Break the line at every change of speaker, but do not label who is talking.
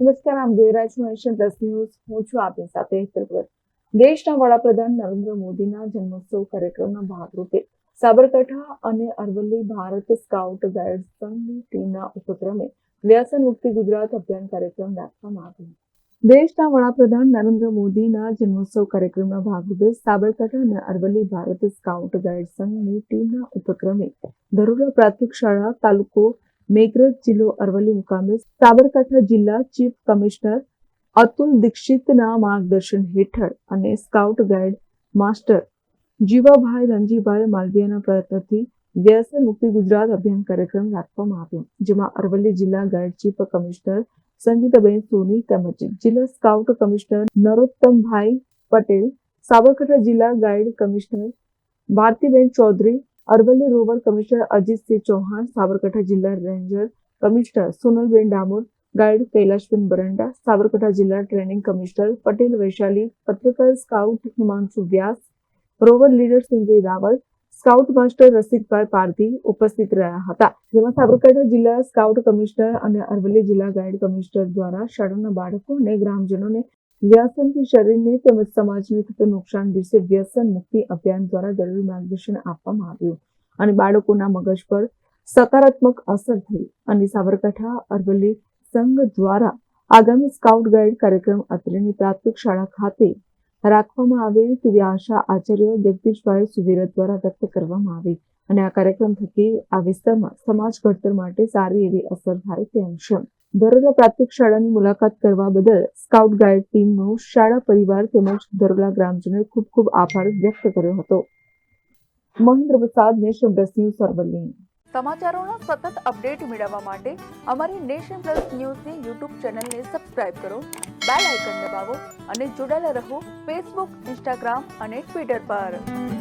નમસ્કાર, આમ Devraj nation plus news. હું છું આપની સાથે દેશના વડાપ્રધાન નરેન્દ્ર મોદીના જન્મોત્સવ કાર્યક્રમના ભાગરૂપે સાબરકાંઠા અને અરવલ્લી ભારત સ્કાઉટ ગાઈડ સંઘની ટીમના ઉપક્રમે વ્યસન મુક્તિ ગુજરાત અભિયાન કાર્યક્રમ રાખવામાં આવ્યો. દેશના વડાપ્રધાન નરેન્દ્ર મોદીના જન્મોત્સવ કાર્યક્રમના ભાગરૂપે સાબરકાંઠા અને અરવલ્લી ભારત સ્કાઉટ ગાઈડ સંઘની ટીમના ઉપક્રમે ધરોડા પ્રાથમિક શાળા, તાલુકો મેઘરજ જિલ્લો અરવલ્લી મુકામે સાબરકાંઠા જિલ્લા ચીફ કમિશનર અતુલ દીક્ષિતના માર્ગદર્શન હેઠળ અને scout guide master Jivabhai Ranjibhai માલવીયાના પ્રયત્નથી વ્યસન મુક્તિ ગુજરાત અભિયાન કાર્યક્રમ રાખવામાં આવ્યો, જેમાં અરવલ્લી જિલ્લા guide chief commissioner Sangitaben Soni તેમજ જિલ્લા સ્કાઉટ કમિશનર નરોત્તમભાઈ પટેલ, સાબરકાંઠા જિલ્લા guide commissioner Bhartiben Chaudhary Aravalli rover commissioner Ajitsinh Chauhan, Sabarkantha જિલ્લા ranger commissioner Sonalben Damor, guide Kailashben Baranda, Sabarkantha જિલ્લા ટ્રેનિંગ કમિશનર પટેલ વૈશાલી, પત્રકાર scout Himanshu Vyas, rover leader Sanjay Raval, scout master Rasikbhai Pardhi ઉપસ્થિત રહ્યા હતા. જેમાં સાબરકાંઠા જિલ્લા scout commissioner અને અરવલ્લી જિલ્લા ગાઈડ કમિશનર દ્વારા શાળાના બાળકો અને ગ્રામજનોને વ્યસનથી શરીરને તેમજ સમાજને થતું નુકસાન વિશે વ્યસન મુક્તિ અભિયાન દ્વારા જરૂરી માર્ગદર્શન આપવામાં આવ્યું. અને બાળકોના મગજ પર સકારાત્મક અસર થઈ અને સાબરકાંઠા અરવલ્લી સંઘ દ્વારા આગામી સ્કાઉટ ગાઈડ કાર્યક્રમ અત્રેની પ્રાથમિક શાળા ખાતે રાખવામાં આવે તેવી આશા આચાર્ય જગદીશભાઈ સુવેરા દ્વારા વ્યક્ત કરવામાં આવી. અને આ કાર્યક્રમ થકી આ વિસ્તારમાં સમાજ ઘડતર માટે સારી એવી અસર થાય તેમ છે. દરોલા પ્રાથમિક શાળાની મુલાકાત કરવા બદલ સ્કાઉટ ગાઈડ ટીમનો શાળા પરિવાર તેમજ દરોલા ગ્રામજનોએ ખૂબ ખૂબ આભાર વ્યક્ત કર્યો હતો. મહેન્દ્ર પ્રસાદ નેશન પ્લસ ન્યૂઝ અરવલ્લી
સમાચારોના સતત અપડેટ મેળવવા માટે અમારી નેશન પ્લસ ન્યૂઝની યુટ્યુબ ચેનલને સબસ્ક્રાઇબ કરો, બેલ આઇકન દબાવો અને જોડાયેલા રહો ફેસબુક, ઇન્સ્ટાગ્રામ અને ટ્વિટર પર.